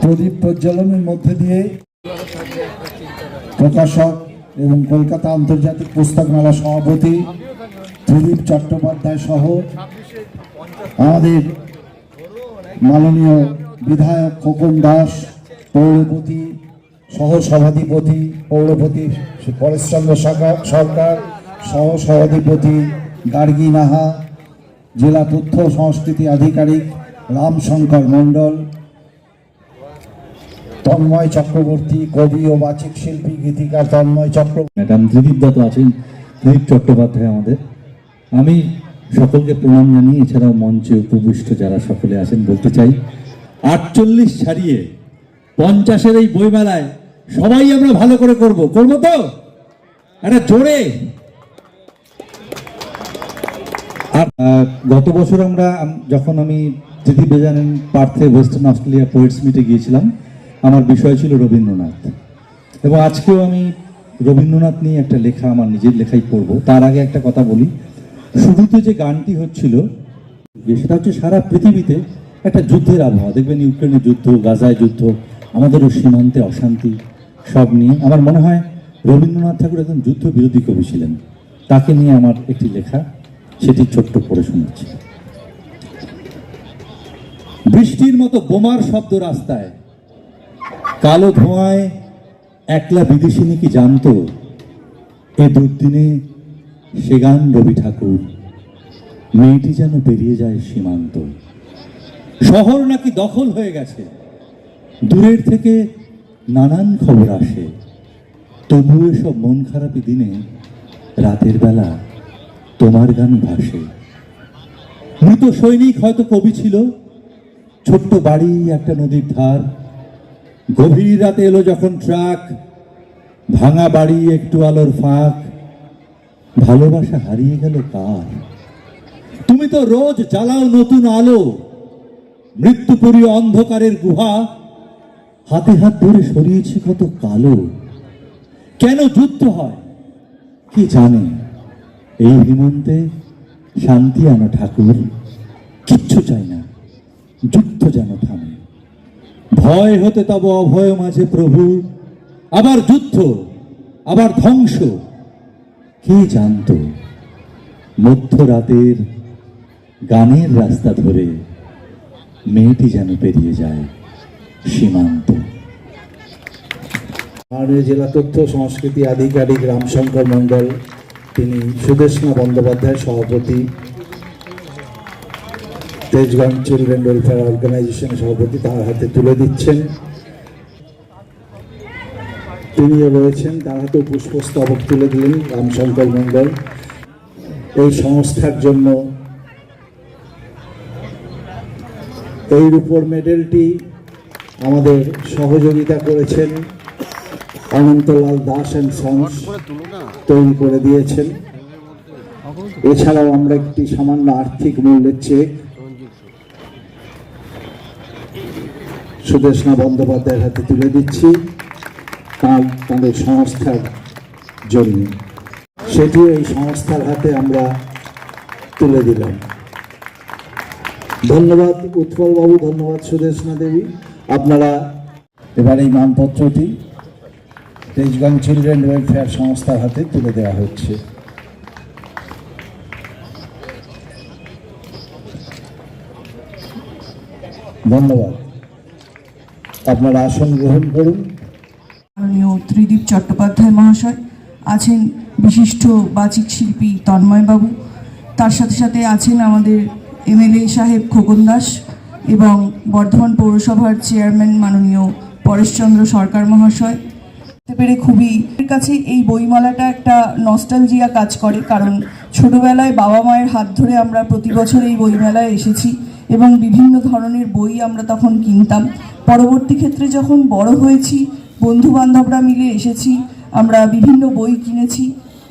প্রদীপ প্রজ্বলনের মধ্যে দিয়ে প্রকাশক এবং কলকাতা আন্তর্জাতিক পুস্তক মেলা সভাপতি প্রদীপ চট্টোপাধ্যায় সহ আমাদের মাননীয় বিধায়ক খোকন দাস, পৌরপতি, সহ সভাধিপতি, পৌরপতি পরেশচন্দ্র সরকার, সহ সভাধিপতি গার্গী নাহা, জেলা তথ্য সংস্কৃতি আধিকারিক রামশঙ্কর মণ্ডল, তন্ময় চক্রবর্তী, কবি ও বাচিক শিল্পী, গীতিকার তন্ময় চক্রবর্তী। ম্যাডাম ত্রিদীপ দত্ত আছেন ত্রিদীপ চট্টোপাধ্যায় আমাদের। আমি সকলকে প্রণাম জানিয়ে এছাড়াও মঞ্চে উপবিষ্ট যারা সকলে আছেন বলতে চাই, আটচল্লিশ ছাড়িয়ে পঞ্চাশের এই বইমেলায় সবাই আমরা ভালো করে করব। করব তো? একটা জোরে! আর গত বছর আমরা যখন আমি ত্রিদীপ জানেন পার্থে ওয়েস্টার্ন অস্ট্রেলিয়া পোয়েটস মিটে গিয়েছিলাম, আমার বিষয় ছিল রবীন্দ্রনাথ। এবং আজকেও আমি রবীন্দ্রনাথ নিয়ে একটা লেখা আমার নিজের লেখাই পড়ব। তার আগে একটা কথা বলি। শুরুতে যে গানটি হচ্ছিল সেটা হচ্ছে সারা পৃথিবীতে একটা যুদ্ধের আবহাওয়া। দেখবেন ইউক্রেনের যুদ্ধ, গাজায় যুদ্ধ, আমাদেরও সীমান্তে অশান্তি, সব নিয়ে। আমার মনে হয় রবীন্দ্রনাথ ঠাকুর একজন যুদ্ধ বিরোধী কবি ছিলেন। তাকে নিয়ে আমার একটি লেখা, সেটি ছোট্ট পড়ে শোনাচ্ছি। বৃষ্টির মতো বোমার শব্দ রাস্তায়। কালো ধোঁয়ায় একলা বিদেশিনী কি জানতো? এ দুর্দিনে সে গান রবি ঠাকুর। মেয়েটি যেন পেরিয়ে যায় সীমান্ত। শহর নাকি দখল হয়ে গেছে। দূরের থেকে নানান খবর আসে। তবুও এসব মন খারাপি দিনে রাতের বেলা তোমার গান ভাসে। মৃত সৈনিক হয়তো কবি ছিল ছোট্ট বাড়ি, একটা নদীর ধার। গভীর রাতে এলো যখন ট্রাক। ভাঙা বাড়ি, একটু আলোর ফাঁক। ভালোবাসা হারিয়ে গেল কার? তুমি তো রোজ জ্বালাও নতুন আলো। মৃত্যুপুরী অন্ধকারের গুহা। হাতে হাত ধরে সরিয়েছি কত কালো। কেন যুদ্ধ হয়? কি জানে? এই হিমন্তে শান্তি আনো ঠাকুর কিচ্ছু চাই না। যুদ্ধ যেন থামে। ভয় হতে তব অভয় মাঝে প্রভু। আবার যুদ্ধ, আবার ধ্বংস। কে জানত? মধ্যরাতের গানের রাস্তা ধরে মেয়েটি যেন পেরিয়ে যায় সীমান্ত। জেলা তথ্য, সংস্কৃতি আধিকারিক রামশঙ্কর মণ্ডল, তিনি সুদেশনা বন্দ্যোপাধ্যায় সভাপতি। তেজগঞ্জ চিলড্রেন ওয়েলফেয়ার অর্গানাইজেশনের সভাপতি তার হাতে তুলে দিচ্ছেন। তিনিও রয়েছেন, তার হাতেও পুষ্পস্তবক তুলে দিলেন রামশঙ্কর মণ্ডল। এই সংস্থার জন্য এই রূপর মেডেলটি আমাদের সহযোগিতা করেছেন অনন্তলাল দাস অ্যান্ড সন্স তৈরি করে দিয়েছেন। এছাড়াও আমরা একটি সামান্য আর্থিক মূল্যের চেক সুদেশনা বন্দ্যোপাধ্যায়ের হাতে তুলে দিচ্ছি। তার তাদের সংস্থার জন্য। সেটিও এই সংস্থার হাতে আমরা তুলে দিলাম। ধন্যবাদ উৎপলবাবু ধন্যবাদ সুদেশনা দেবী। আপনারা এবার এই মানপত্রটি তেজগঞ্জ চিলড্রেন ওয়েলফেয়ার সংস্থার হাতে তুলে দেওয়া হচ্ছে। ধন্যবাদ। আপনারা আসন গ্রহণ করুন। মাননীয় ত্রিদীপ চট্টোপাধ্যায় মহাশয় আছেন বিশিষ্ট বাচিক শিল্পী তন্ময়বাবু। তার সাথে সাথে আছেন আমাদের এমএলএ সাহেব খোকন দাস এবং বর্ধমান পৌরসভার চেয়ারম্যান মাননীয় পরেশচন্দ্র সরকার মহাশয়। পেরে খুবই কাছে এই বইমেলাটা একটা নস্টালজিয়া কাজ করে, কারণ ছোটবেলায় বাবা মায়ের হাত ধরে আমরা প্রতি বছর এই বইমেলায় এসেছি এবং বিভিন্ন ধরনের বই আমরা তখন কিনতাম। পরবর্তী ক্ষেত্রে যখন বড় হয়েছি বন্ধু বান্ধবরা মিলে এসেছি, আমরা বিভিন্ন বই কিনেছি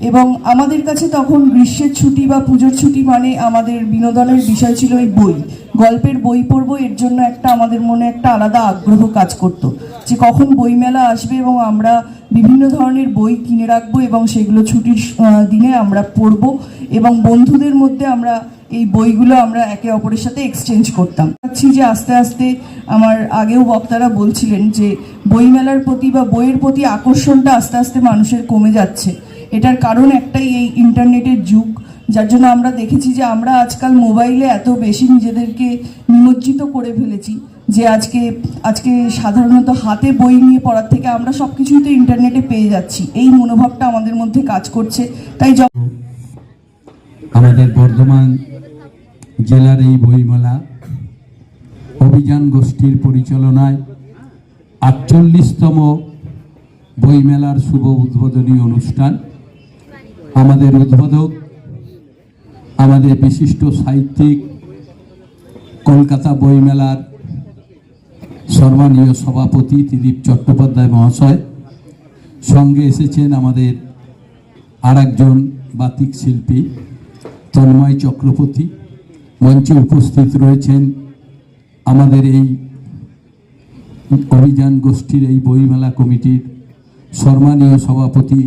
এবং আমাদের কাছে তখন গ্রীষ্মের ছুটি বা পুজোর ছুটি মানে আমাদের বিনোদনের বিষয় ছিল এই বই। গল্পের বই পড়ব, এর জন্য একটা আমাদের মনে একটা আলাদা আগ্রহ কাজ করতো যে কখন বইমেলা আসবে এবং আমরা বিভিন্ন ধরনের বই কিনে রাখব এবং সেগুলো ছুটির দিনে আমরা পড়ব এবং বন্ধুদের মধ্যে আমরা এই বইগুলো আমরা একে অপরের সাথে এক্সচেঞ্জ করতাম। ভাবছি যে আস্তে আস্তে আমার আগেও বক্তারা বলছিলেন যে বইমেলার প্রতি বা বইয়ের প্রতি আকর্ষণটা আস্তে আস্তে মানুষের কমে যাচ্ছে। এটার কারণ একটাই এই ইন্টারনেটের যুগ, যার জন্য আমরা দেখেছি যে আমরা আজকাল মোবাইলে এত বেশি নিজেদেরকে নিমজ্জিত করে ফেলেছি যে আজকে আজকে সাধারণত হাতে বই নিয়ে পড়ার থেকে আমরা সব কিছুই তো ইন্টারনেটে পেয়ে যাচ্ছি। এই মনোভাবটা আমাদের মধ্যে কাজ করছে। তাই আমাদের বর্ধমান জেলার এই বইমেলা অভিযান গোষ্ঠীর পরিচালনায় আটচল্লিশতম বইমেলার শুভ উদ্বোধনী অনুষ্ঠান। আমাদের উদ্বোধক, আমাদের বিশিষ্ট সাহিত্যিক, কলকাতা বইমেলার সম্মানীয় সভাপতি ত্রিদীপ চট্টোপাধ্যায় মহাশয়। সঙ্গে এসেছেন আমাদের আর একজন বাতিক শিল্পী, তন্ময় চক্রবর্তী। মঞ্চে উপস্থিত রয়েছেন আমাদের এই অভিযান গোষ্ঠীর এই বইমেলা কমিটির সম্মানীয় সভাপতি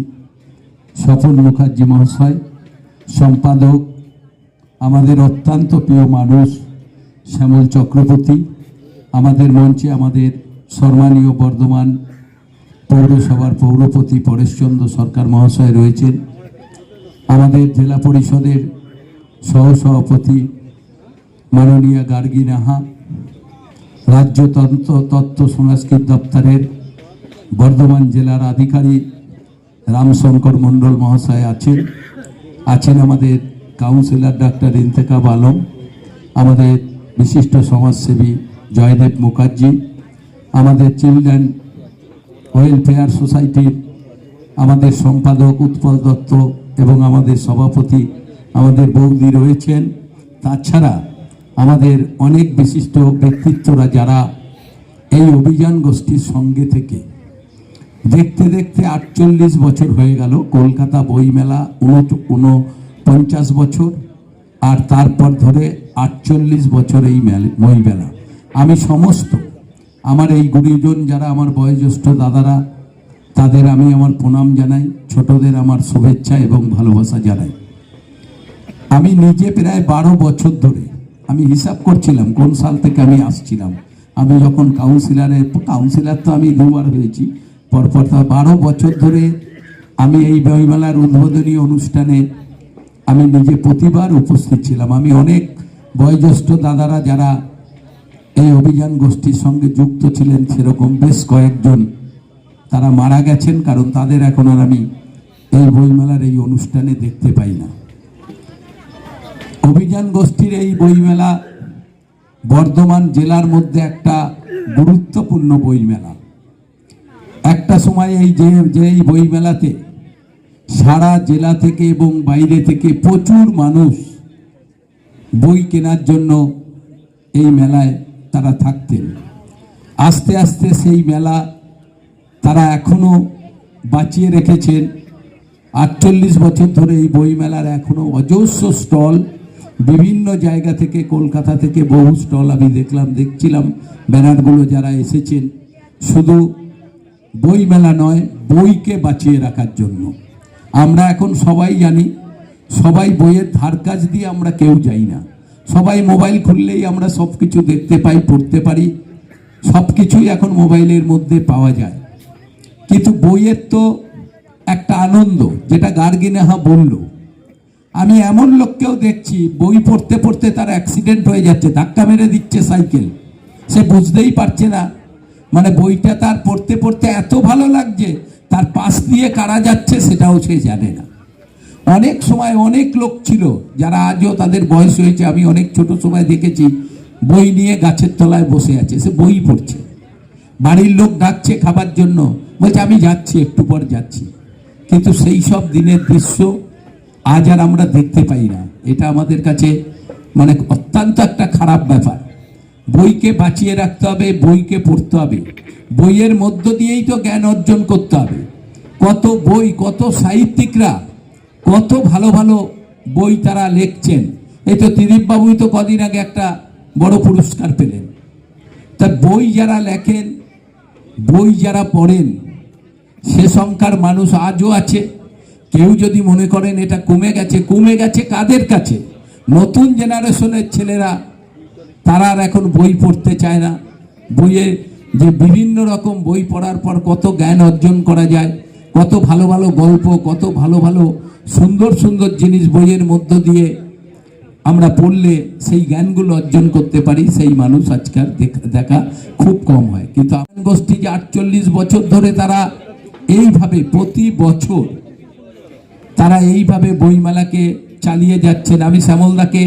স্বপন মুখার্জি মহাশয়, সম্পাদক আমাদের অত্যন্ত প্রিয় মানুষ শ্যামল চক্রবর্তী, আমাদের মঞ্চে আমাদের সম্মানীয় বর্ধমান পৌরসভার পৌরপতি পরেশচন্দ্র সরকার মহাশয় রয়েছেন, আমাদের জেলা পরিষদের সহসভাপতি মাননীয় গার্গী নাহা রাজ্য তন্ত্র তত্ত্ব সংস্কৃত দপ্তরের বর্ধমান জেলার আধিকারিক রামশঙ্কর মণ্ডল মহাশয় আছেন। আছেন আমাদের কাউন্সিলর ডাক্তার ইন্তেকাব আলম, আমাদের বিশিষ্ট সমাজসেবী জয়দেব মুখার্জি, আমাদের চিলড্রেন ওয়েলফেয়ার সোসাইটির আমাদের সম্পাদক উৎপল দত্ত এবং আমাদের সভাপতি, আমাদের বৌদি রয়েছেন। তাছাড়া আমাদের অনেক বিশিষ্ট ব্যক্তিত্বরা যারা এই অভিযান গোষ্ঠীর সঙ্গে থেকে দেখতে দেখতে আটচল্লিশ বছর হয়ে গেল, কলকাতা বইমেলা উনপঞ্চাশ বছর, আর তারপর ধরে আটচল্লিশ বছর এই মেলা, বইমেলা। আমি সমস্ত, আমার এই গুরুজন যারা আমার বয়োজ্যেষ্ঠ দাদারা, তাদের আমি আমার প্রণাম জানাই, ছোটদের আমার শুভেচ্ছা এবং ভালোবাসা জানাই। আমি নিজে প্রায় বারো বছর ধরে আমি হিসাব করছিলাম কোন সাল থেকে আমি আসছিলাম। আমি যখন কাউন্সিলরে কাউন্সিলর তো আমি দুবার হয়েছি, পরপর তা বারো বছর ধরে আমি এই বইমেলার উদ্বোধনী অনুষ্ঠানে আমি নিজে প্রতিবার উপস্থিত ছিলাম। আমি অনেক বয়োজ্যেষ্ঠ দাদারা যারা এই অভিযান গোষ্ঠীর সঙ্গে যুক্ত ছিলেন, সেরকম বেশ কয়েকজন তারা মারা গেছেন, কারণ তাদের এখন আর আমি এই বইমেলার এই অনুষ্ঠানে দেখতে পাই না। অভিযান গোষ্ঠীর এই বইমেলা বর্ধমান জেলার মধ্যে একটা গুরুত্বপূর্ণ বইমেলা। একটা সময় এই যে যে এই বইমেলাতে সারা জেলা থেকে এবং বাইরে থেকে প্রচুর মানুষ বই কেনার জন্য এই মেলায় তারা থাকতেন। আস্তে আস্তে সেই মেলা তারা এখনও বাঁচিয়ে রেখেছেন। আটচল্লিশ বছর ধরে এই বইমেলার এখনও অজস্র স্টল বিভিন্ন জায়গা থেকে, কলকাতা থেকে বহু স্টল আমি দেখলাম, দেখছিলাম। ব্যানারগুলো যারা এসেছেন, শুধু বই মেলা নয়, বইকে বাঁচিয়ে রাখার জন্য। আমরা এখন সবাই জানি, সবাই বইয়ের ধার কাজ দিয়ে আমরা কেউ যাই না। সবাই মোবাইল খুললেই আমরা সব কিছু দেখতে পাই, পড়তে পারি। সব কিছুই এখন মোবাইলের মধ্যে পাওয়া যায়। কিন্তু বইয়ের তো একটা আনন্দ, যেটা গার্গিনেহা বলল আমি এমন লোককেও দেখছি, বই পড়তে পড়তে তার অ্যাক্সিডেন্ট হয়ে যাচ্ছে, ধাক্কা মেরে দিচ্ছে সাইকেল। সে বুঝতেই পারছে না। মানে বইটা তার পড়তে পড়তে এত ভালো লাগছে, তার পাশ দিয়ে কারা যাচ্ছে সেটাও সে জানে না। অনেক সময় অনেক লোক ছিল, যারা আজও তাদের বয়স হয়েছে, আমি অনেক ছোট সময় দেখেছি, বই নিয়ে গাছের তলায় বসে আছে, সে বই পড়ছে। বাড়ির লোক ডাকছে খাবার জন্য, বলছে, আমি যাচ্ছি, একটু পর যাচ্ছি। কিন্তু সেই সব দিনের দৃশ্য আজ আর আমরা দেখতে পাই না। এটা আমাদের কাছে মানে অত্যন্ত একটা খারাপ ব্যাপার। বইকে বাঁচিয়ে রাখতে হবে, বইকে পড়তে হবে। বইয়ের মধ্য দিয়েই তো জ্ঞান অর্জন করতে হবে। কত বই, কত সাহিত্যিকরা, কত ভালো ভালো বই তারা লিখছেন। এই তো বাবুই তো কদিন আগে একটা বড় পুরস্কার পেলেন। তা বই যারা লেখেন, বই যারা পড়েন, সে সংখ্যার মানুষ আজও আছে। কেউ যদি মনে করেন এটা কমে গেছে কমে গেছে কাদের কাছে? নতুন জেনারেশনের ছেলেরা, তারা আর এখন বই পড়তে চায় না। বইয়ে যে বিভিন্ন রকম বই পড়ার পর কত জ্ঞান অর্জন করা যায়, কত ভালো ভালো গল্প, কত ভালো ভালো সুন্দর সুন্দর জিনিস বইয়ের মধ্য দিয়ে আমরা পড়লে সেই জ্ঞানগুলো অর্জন করতে পারি, সেই মানুষ আজকাল দেখ- খুব কম হয়। কিন্তু আমার গোষ্ঠী যে আটচল্লিশ বছর ধরে তারা এইভাবে প্রতি বছর তারা এইভাবে বইমেলাকে চালিয়ে যাচ্ছেন। আমি শ্যামলদাকে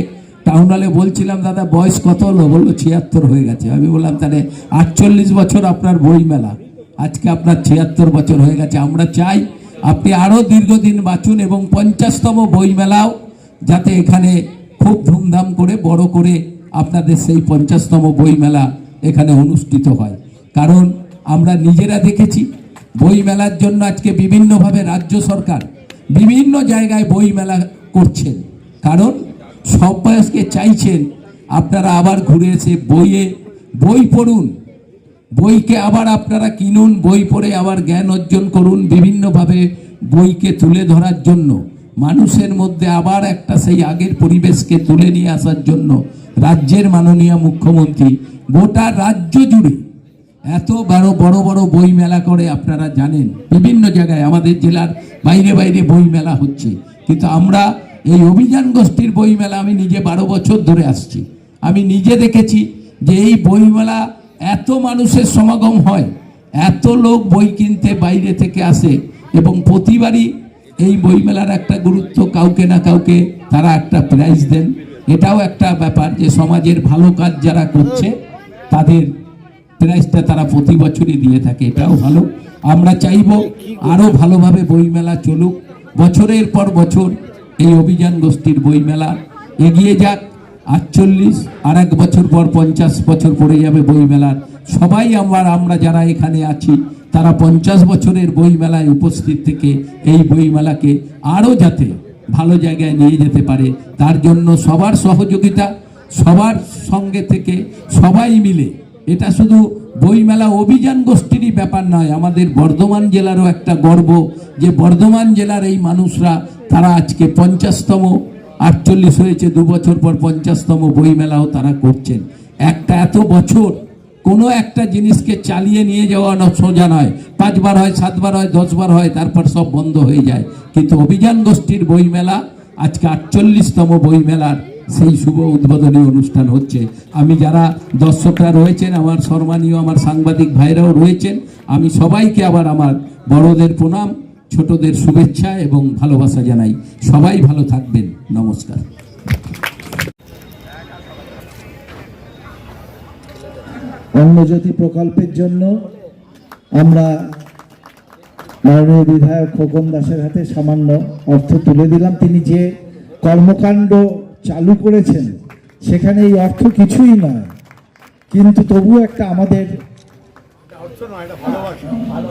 টাউন হলে বলছিলাম, দাদা, বয়স কত হলো? বলল, ছিয়াত্তর হয়ে গেছে। আমি বললাম, তাহলে আটচল্লিশ বছর আপনার বইমেলা। আজকে আপনার ছিয়াত্তর বছর হয়ে গেছে। আমরা চাই আপনি আরও দীর্ঘদিন বাঁচুন এবং পঞ্চাশতম বইমেলাও যাতে এখানে খুব ধুমধাম করে, বড় করে আপনাদের সেই পঞ্চাশতম বইমেলা এখানে অনুষ্ঠিত হয়। কারণ আমরা নিজেরা দেখেছি, বইমেলার জন্য আজকে বিভিন্নভাবে রাজ্য সরকার বিভিন্ন জায়গায় বই মেলা করছেন। কারণ সব বয়সকে চাইছেন আপনারা আবার ঘুরে এসে বইয়ে বই পড়ুন। বইকে আবার আপনারা কিনুন, বই পড়ে আবার জ্ঞান অর্জন করুন বিভিন্নভাবে বইকে তুলে ধরার জন্য। মানুষের মধ্যে আবার একটা সেই আগের পরিবেশকে তুলে নিয়ে আসার জন্য রাজ্যের মাননীয় মুখ্যমন্ত্রী গোটা রাজ্য জুড়ে এত বড় বড় বড় বই মেলা করে আপনারা জানেন, বিভিন্ন জায়গায় আমাদের জেলার বাইরে বাইরে বই মেলা হচ্ছে। কিন্তু আমরা এই অভিযান গোষ্ঠীর বই মেলা আমি নিজে বারো বছর ধরে আসছি। আমি নিজে দেখেছি যে এই বই মেলা এত মানুষের সমাগম হয়, এত লোক বই কিনতে বাইরে থেকে আসে এবং প্রতিবারই এই বইমেলার একটা গুরুত্ব কাউকে না কাউকে তারা একটা প্রাইজ দেন। এটাও একটা ব্যাপার যে সমাজের ভালো কাজ যারা করছে, তাদের প্রাইজটা তারা প্রতি বছরই দিয়ে থাকে, এটাও ভালো। আমরা চাইব আরও ভালোভাবে বইমেলা চলুক। বছরের পর বছর এই অভিযান গোষ্ঠীর বইমেলা এগিয়ে যাক। আটচল্লিশ, আর এক বছর পর পঞ্চাশ বছর পড়ে যাবে বইমেলার। সবাই আমার, আমরা যারা এখানে আছি, তারা পঞ্চাশ বছরের বইমেলায় উপস্থিত থেকে এই বইমেলাকে আরও যাতে ভালো জায়গায় নিয়ে যেতে পারে, তার জন্য সবার সহযোগিতা, সবার সঙ্গে থেকে সবাই মিলে এটা শুধু বইমেলা অভিযান গোষ্ঠীরই ব্যাপার নয়, আমাদের বর্ধমান জেলারও একটা গর্ব যে বর্ধমান জেলার এই মানুষরা, তারা আজকে পঞ্চাশতম, আটচল্লিশ হয়েছে, দু বছর পর পঞ্চাশতম বইমেলাও তারা করছেন। একটা এত বছর, কোনো একটা জিনিসকে চালিয়ে নিয়ে যাওয়া সোজা নয়। পাঁচবার হয়, সাতবার হয়, দশবার হয়, তারপর সব বন্ধ হয়ে যায়। কিন্তু অভিযান গোষ্ঠীর বইমেলা, আজকে আটচল্লিশতম বইমেলার সেই শুভ উদ্বোধনী অনুষ্ঠান হচ্ছে। আমি যারা দর্শকরা রয়েছেন, আমার সম্মানীয়, আমার সাংবাদিক ভাইরাও রয়েছেন, আমি সবাইকে আবার আমার বড়দের প্রণাম, ছোটদের শুভেচ্ছা এবং ভালোবাসা জানাই। সবাই ভালো থাকবেন। নমস্কার। অন্নজ্যোতি প্রকল্পের জন্য আমরা মাননীয় বিধায়ক খোকন দাসের হাতে সামান্য অর্থ তুলে দিলাম। তিনি যে কর্মকাণ্ড চালু করেছেন সেখানে এই অর্থ কিছুই নয় কিন্তু তবুও একটা আমাদের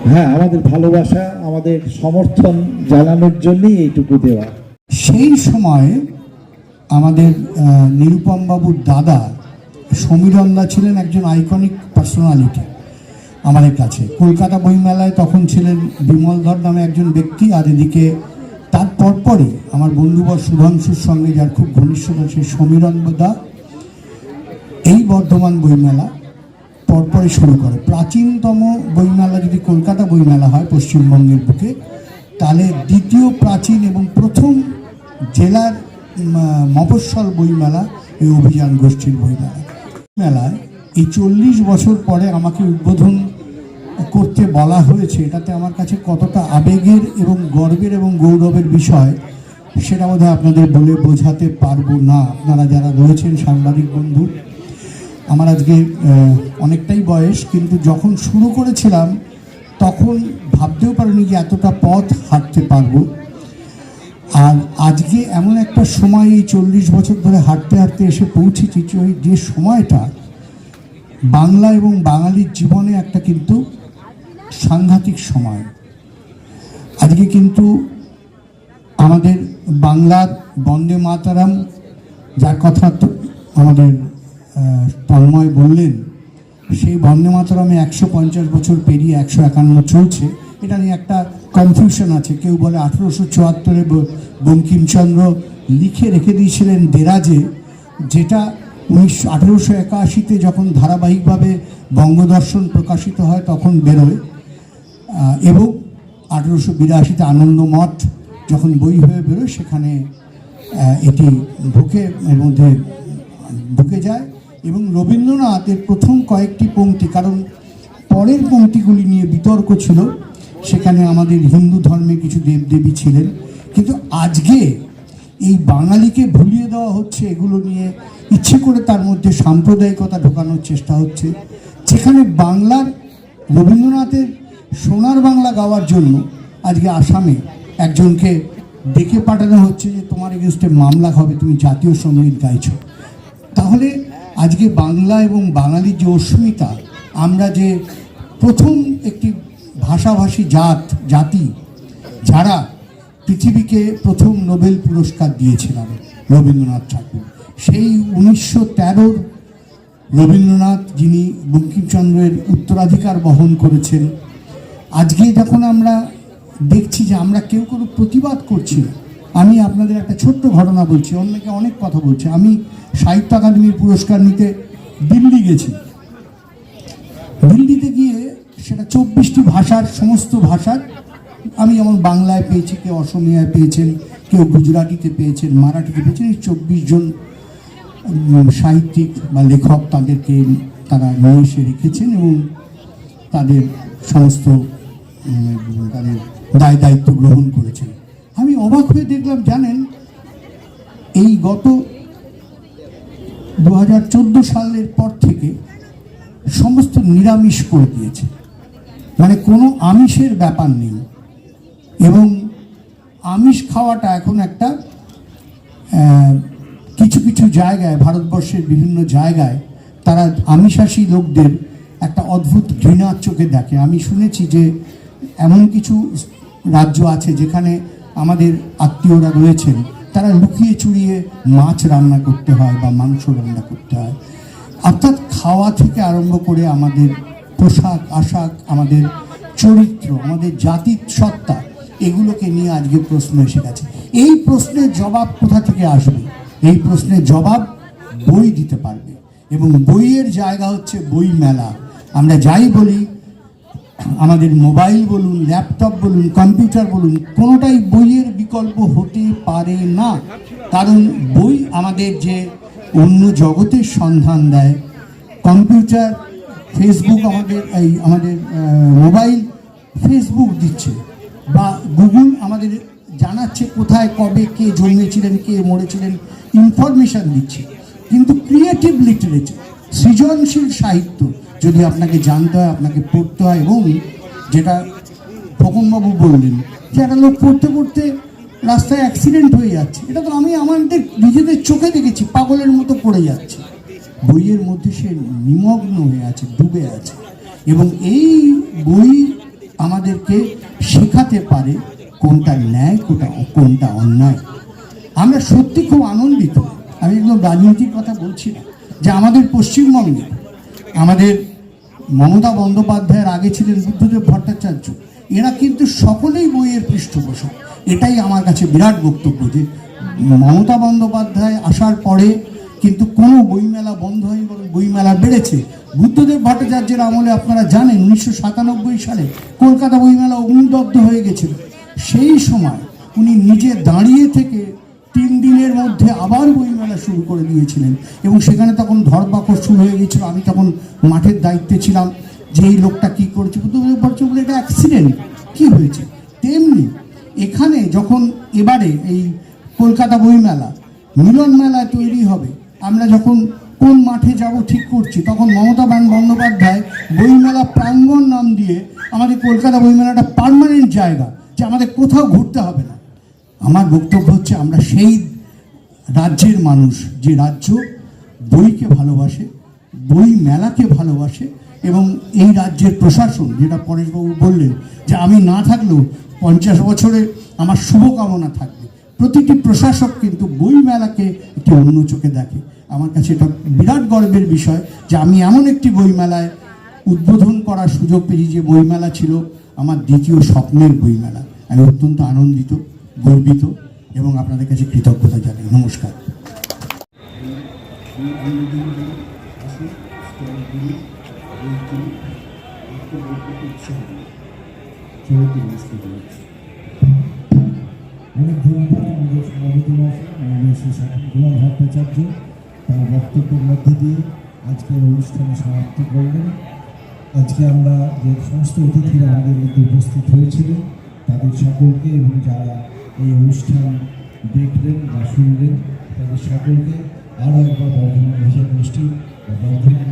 হ্যাঁ আমাদের ভালোবাসা আমাদের সমর্থন জানানোর জন্যই এইটুকু দেওয়া। সেই সময় আমাদের আহ, নিরুপম বাবুর দাদা সমীরন্দা ছিলেন একজন আইকনিক পার্সোনালিটি আমাদের কাছে। কলকাতা বইমেলায় তখন ছিলেন বিমল ধর নামে একজন ব্যক্তি আর এদিকে তার পরপরই আমার বন্ধুবর শুভাংশুর সঙ্গে যার খুব ঘনিষ্ঠতা সেই সমীরন্দা এই বর্ধমান বইমেলা পরপরই শুরু করে। প্রাচীনতম বইমেলা যদি কলকাতা বইমেলা হয় পশ্চিমবঙ্গের বুকে, তাহলে দ্বিতীয় প্রাচীন এবং প্রথম জেলার মফস্বল বইমেলা এই অভিযান গোষ্ঠীর বইমেলা মেলায় এই চল্লিশ বছর পরে আমাকে উদ্বোধন করতে বলা হয়েছে, এটাতে আমার কাছে কতটা আবেগের এবং গর্বের এবং গৌরবের বিষয়, সেটা বোধহয় আপনাদের বলে বোঝাতে পারব না। আপনারা যারা রয়েছেন সাংবাদিক বন্ধু, আমার আজকে অনেকটাই বয়স, কিন্তু যখন শুরু করেছিলাম, তখন ভাবতেও পারিনি যে এতটা পথ হাঁটতে পারব। আর আজকে এমন একটা সময়, এই চল্লিশ বছর ধরে হাঁটতে হাঁটতে এসে পৌঁছেছি যে সময়টা বাংলা এবং বাঙালির জীবনে একটা কিন্তু সাংঘাতিক সময়। আজকে কিন্তু আমাদের বাংলার বন্দে মাতারাম, যার কথা আমাদের তন্ময় বললেন, সেই বন্দে মাতরমে একশো পঞ্চাশ বছর পেরিয়ে একশো একান্ন চলছে। এটা নিয়ে একটা কনফিউশন আছে। কেউ বলে আঠেরোশো চুয়াত্তরে বঙ্কিমচন্দ্র লিখে রেখে দিয়েছিলেন দেরাজে, যেটা উনিশশো আঠেরোশো একাশিতে যখন ধারাবাহিকভাবে বঙ্গদর্শন প্রকাশিত হয়, তখন বেরোয়। এবং আঠেরোশো বিরাশিতে আনন্দ মঠ যখন বই হয়ে বেরোয়, সেখানে এটি ঢুকে এর মধ্যে ঢুকে যায়। এবং রবীন্দ্রনাথের প্রথম কয়েকটি পংক্তি কারণ পরের পংক্তিগুলি নিয়ে বিতর্ক ছিল, সেখানে আমাদের হিন্দু ধর্মে কিছু দেবদেবী ছিলেন। কিন্তু আজকে এই বাঙালিকে ভুলিয়ে দেওয়া হচ্ছে, এগুলো নিয়ে ইচ্ছে করে তার মধ্যে সাম্প্রদায়িকতা ঢোকানোর চেষ্টা হচ্ছে। যেখানে বাংলার রবীন্দ্রনাথের সোনার বাংলা গাওয়ার জন্য আজকে আসামে একজনকে ডেকে পাঠানো হচ্ছে যে তোমার এগেনস্টে মামলা হবে, তুমি জাতীয় সংগীত গাইছ। তাহলে আজকে বাংলা এবং বাঙালির যে অস্মিতা, আমরা যে প্রথম একটি ভাষাভাষী জাত, জাতি, যারা পৃথিবীকে প্রথম নোবেল পুরস্কার দিয়েছিলাম রবীন্দ্রনাথ ঠাকুর, সেই উনিশশো তেরোর রবীন্দ্রনাথ যিনি বঙ্কিমচন্দ্রের উত্তরাধিকার বহন করেছেন আজকে যখন আমরা দেখছি যে আমরা কেউ কোনো প্রতিবাদ করছি না, আমি আপনাদের একটা ছোট্ট ঘটনা বলছি অনেকে অনেক কথা বলছে। আমি সাহিত্য একাডেমির পুরস্কার নিতে দিল্লি গেছি। দিল্লিতে গিয়ে সেটা চব্বিশটি ভাষার, সমস্ত ভাষার আমি যেমন বাংলায় পেয়েছি, কেউ অসমিয়ায় পেয়েছেন, কেউ গুজরাটিতে পেয়েছেন, মারাঠিতে পেয়েছেন, এই চব্বিশ জন সাহিত্যিক বা লেখক তাদেরকে তারা নিয়ে এসে রেখেছেন এবং তাদের সমস্ত তাদের দায় দায়িত্ব গ্রহণ করেছেন। আমি অবাক হয়ে দেখলাম, জানেন, এই গত দু হাজার চোদ্দ সালের পর থেকে সমস্ত নিরামিষ করে দিয়েছে। মানে কোনো আমিষের ব্যাপার নেই। এবং আমিষ খাওয়াটা এখন একটা কিছু কিছু জায়গায়, ভারতবর্ষের বিভিন্ন জায়গায় তারা আমিষাসী লোকদের একটা অদ্ভুত ঘৃণার চোখে দেখে। আমি শুনেছি যে এমন কিছু রাজ্য আছে যেখানে আমাদের আত্মীয়রা রয়েছেন, তারা লুকিয়ে চুরিয়ে মাছ রান্না করতে হয় বা মাংস রান্না করতে হয়। অর্থাৎ খাওয়া থেকে আরম্ভ করে আমাদের পোশাক, আশাক, আমাদের চরিত্র, আমাদের জাতির সত্তা, এগুলোকে নিয়ে আজকে প্রশ্ন এসে গেছে। এই প্রশ্নের জবাব কোথা থেকে আসবে? এই প্রশ্নের জবাব বই দিতে পারবে। এবং বইয়ের জায়গা হচ্ছে বই মেলা। আমরা যাই বলি আমাদের মোবাইল বলুন, ল্যাপটপ বলুন, কম্পিউটার বলুন, কোনোটাই বইয়ের বিকল্প হতে পারে না। কারণ বই আমাদের যে অন্য জগতের সন্ধান দেয়, কম্পিউটার, ফেসবুক আমাদের এই আমাদের মোবাইল ফেসবুক দিচ্ছে, বা গুগল আমাদের জানাচ্ছে কোথায়, কবে কে জন্মেছিলেন, কে মরেছিলেন, ইনফরমেশন দিচ্ছে। কিন্তু ক্রিয়েটিভ লিটারেচার, সৃজনশীল সাহিত্য যদি আপনাকে জানতে হয়, আপনাকে পড়তে হয় এবং যেটা খোকনবাবু বললেন যে একটা লোক পড়তে পড়তে রাস্তায় অ্যাক্সিডেন্ট হয়ে যাচ্ছে। এটা তো আমি আমাদের নিজেদের চোখে দেখেছি, পাগলের মতো পড়ে যাচ্ছে। বইয়ের মধ্যে সে নিমগ্ন হয়ে আছে, ডুবে আছে। এবং এই বই আমাদেরকে শেখাতে পারে কোনটা ন্যায়, কোনটা কোনটা অন্যায়। আমরা সত্যি খুব আনন্দিত। আমি একদম রাজনীতির কথা বলছি না। যে আমাদের পশ্চিমবঙ্গে আমাদের মমতা বন্দ্যোপাধ্যায়ের আগে ছিলেন বুদ্ধদেব ভট্টাচার্য। এরা কিন্তু সকলেই বইয়ের পৃষ্ঠপোষক। এটাই আমার কাছে বিরাট বক্তব্য যে মমতা বন্দ্যোপাধ্যায় আসার পরে কিন্তু কোনো বইমেলা বন্ধ হয়নি বরং বইমেলা বেড়েছে। বুদ্ধদেব ভট্টাচার্যের আমলে আপনারা জানেন উনিশশো সাতানব্বই সালে কলকাতা বইমেলা অগ্নিদগ্ধ হয়ে গেছিল। সেই সময় উনি নিজে দাঁড়িয়ে থেকে তিন দিনের মধ্যে আবার বইমেলা শুরু করে দিয়েছিলেন। এবং সেখানে তখন ধরপাকড় শুরু হয়ে গেছিল আমি তখন মাঠের দায়িত্বে ছিলাম, যে এই লোকটা কী করেছে ভট্টাচার্য বলে, এটা অ্যাক্সিডেন্ট কী হয়েছে? তেমনি এখানে যখন এবারে এই কলকাতা বইমেলা, মিলন মেলা তৈরি হবে, আমরা যখন কোন মাঠে যাব ঠিক করছি, তখন মমতা বান বন্দ্যোপাধ্যায় বইমেলা প্রাঙ্গণ নাম দিয়ে আমাদের কলকাতা বইমেলাটা পার্মানেন্ট জায়গা, যে আমাদের কোথাও ঘুরতে হবে না। আমার বক্তব্য হচ্ছে আমরা সেই রাজ্যের মানুষ যে রাজ্য বইকে ভালোবাসে, বই মেলাকে ভালোবাসে এবং এই রাজ্যের প্রশাসন, যেটা পরেশবাবু বললেন যে আমি না থাকলেও পঞ্চাশ বছরে আমার শুভকামনা থাকবে। প্রতিটি প্রশাসক কিন্তু বই মেলাকে একটি অন্য চোখে দেখে। আমার কাছে এটা বিরাট গর্বের বিষয় যে আমি এমন একটি বইমেলায় উদ্বোধন করার সুযোগ পেয়েছি যে বইমেলা ছিল আমার দ্বিতীয় স্বপ্নের বইমেলা আমি অত্যন্ত আনন্দিত। গর্বিত এবং আপনাদের কাছে কৃতজ্ঞতা জানাই। নমস্কার। অনেক ধন্যবাদ আমাদের সভাপতি গোলাম ভট্টাচার্য তার বক্তব্যের মধ্যে দিয়ে আজকের অনুষ্ঠানে সমাপ্ত করলেন আজকে আমরা যে সমস্ত অতিথিরা আমাদের মধ্যে উপস্থিত হয়েছিলেন, তাদের সকলকে এবং যারা এই অনুষ্ঠান দেখলেন বা শুনলেন তাদের সকলকে আরও একবার বর্ধমান ভাষা গোষ্ঠী বা বর্ধমান